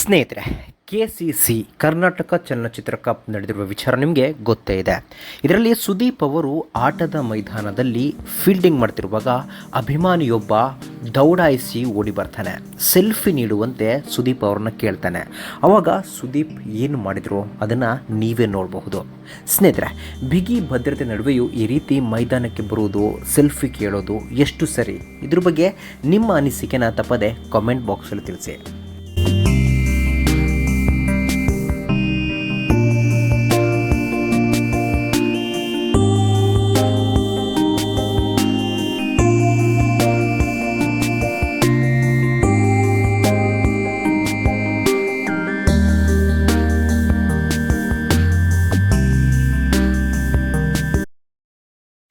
ಸ್ನೇಹಿತರೆ K C C Karnataka ಚಲನಚಿತ್ರ cup ನಡೆದಿರುವ ವಿಚಾರ ನಿಮಗೆ ಗೊತ್ತೇ ಇದೆ. ಇದರಲ್ಲಿ ಸುದೀಪ್ ಅವರು ಆಟದ ಮೈದಾನದಲ್ಲಿ ಫೀಲ್ಡಿಂಗ್ ಮಾಡ್ತಿರುವಾಗ ಅಭಿಮಾನಿಯೊಬ್ಬ ದೌಡಾಯಿಸಿ ಓಡಿ ಬರ್ತಾನೆ. ಸೆಲ್ಫಿ ನೀಡುವಂತೆ ಸುದೀಪ್ ಅವ್ರನ್ನ ಕೇಳ್ತಾನೆ. ಅವಾಗ ಸುದೀಪ್ ಏನು ಮಾಡಿದ್ರು ಅದನ್ನು ನೀವೇ ನೋಡಬಹುದು. ಸ್ನೇಹಿತರೆ, ಬಿಗಿ ಭದ್ರತೆ ನಡುವೆಯೂ ಈ ರೀತಿ ಮೈದಾನಕ್ಕೆ ಬರುವುದು ಸೆಲ್ಫಿ ಕೇಳೋದು ಎಷ್ಟು ಸರಿ? ಇದ್ರ ಬಗ್ಗೆ ನಿಮ್ಮ ಅನಿಸಿಕೆನ ತಪ್ಪದೆ ಕಾಮೆಂಟ್ ಬಾಕ್ಸಲ್ಲಿ ತಿಳಿಸಿ.